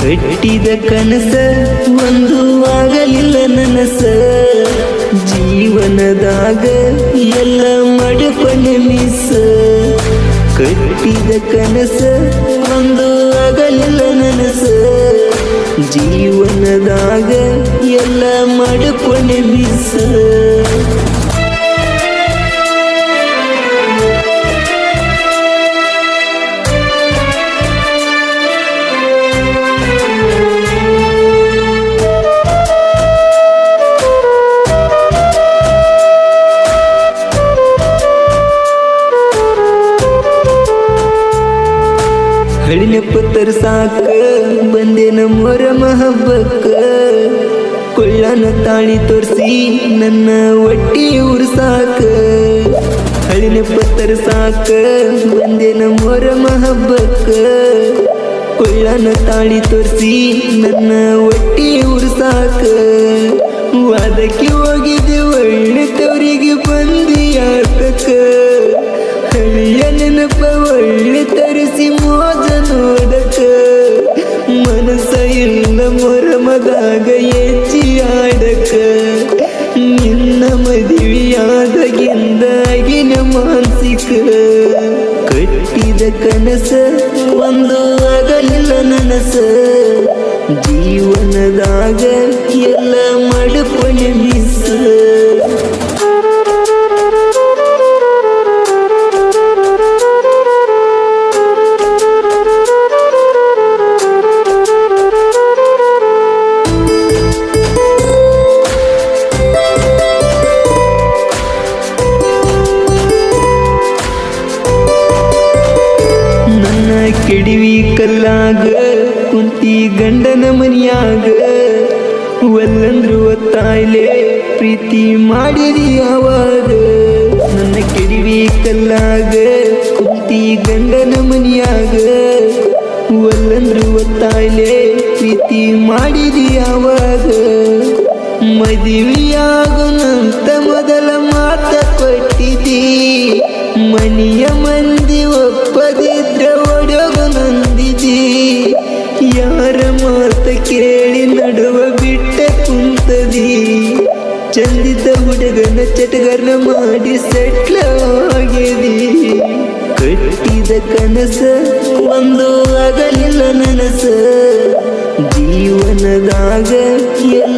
ಕಟ್ಟಿದ ಕನಸ ಒಂದು ಆಗಲಿಲ್ಲ ನನಸ. ಜೀವನದಾಗ ಎಲ್ಲ ಮಡಪನೆ ಮಿಸ್ ಕಟ್ಟಿದ ಕನಸ ಒಂದು ಆಗಲಿಲ್ಲ ನನಸ. ಜೀವನದಾಗ ಎಲ್ಲ ಮಡಪನೆ ಮಿಸ್ ಹಳಿನೆಪ್ಪತ್ತರ ಸಾಕ ಬಂದೆ ನಮ್ಮೊರ ಮಹಬ್ಬಕ್ಕ. ಕೊಳ್ಳನ ತಾಳಿ ತೋರಿಸಿ ನನ್ನ ಒಟ್ಟಿ ಉರ್ಸಾಕ. ಹಳಿನೆಪ್ಪತ್ತರ ಸಾಕ ಬಂದೆ ನಮ್ಮೊರ ಮಹಬ್ಬಕ್ಕ. ಕೊಳ್ಳನ ತಾಳಿ ತೋರಿಸಿ ನನ್ನ ಒಟ್ಟಿ ಉರ್ಸಾಕ. ವಾದಕ್ಕೆ ಹೋಗಿದ್ದೆ ಒಳ್ಳೆ ತವರಿಗೆ ಬಂದಿ ಆಟಕ್ಕ ಹಳಿಯ ನೆನಪ ಮೊರಮದಾಗ ಹೆಚ್ಚಿ ಆಡಕ ನಿನ್ನ ಮದುವೆಯಾದಗಿಂದಾಗಿನ ಮಾನಸಿಕ ಕಟ್ಟಿದ ಕನಸ ಒಂದು ಆಗಲಿಲ್ಲ ನನಸ. ಜೀವನದಾಗ ಕೆಡಿವಿ ಕಲ್ಲಾಗ ಕುಂತಿ ಗಂಡನ ಮನಿಯಾಗ. ಒಲ್ಲಂದ್ರು ಒತ್ತಾಯ್ಲೆ ಪ್ರೀತಿ ಮಾಡಿರಿ ಯಾವಾಗ ನನ್ನ ಕೆಡಿವಿ ಕಲ್ಲಾಗ, ಕುಂತಿ ಗಂಡನ ಮನಿಯಾಗ. ಒಲ್ಲಂದ್ರು ಒತ್ತಾಯ್ಲೆ ಪ್ರೀತಿ ಮಾಡಿರಿ ಯಾವಾಗ ಮದುವೆಯಾಗುನಂತ ಮೊದಲ ಮಾತ ಕೊಟ್ಟಿದ್ದೀ ಮನೆಯ ಮಂದಿ ಒಪ್ಪದಿದ್ರ ಒಡಗು ನಂದಿದಿ ಯಾರ ಮಾತ ಕೇಳಿ ನಡುವ ಬಿಟ್ಟ ಕುಂತದಿ? ಚಂದಿದ್ದ ಹುಡುಗನ ಚಟಗರ್ನ ಮಾಡಿ ಸೆಟ್ಲ ಆಗಿದಿ ಕಟ್ಟಿದ ಕನಸ ಒಂದು ಆಗಲಿಲ್ಲ ನನಸ. ಜೀವನದಾಗ ಎಲ್ಲ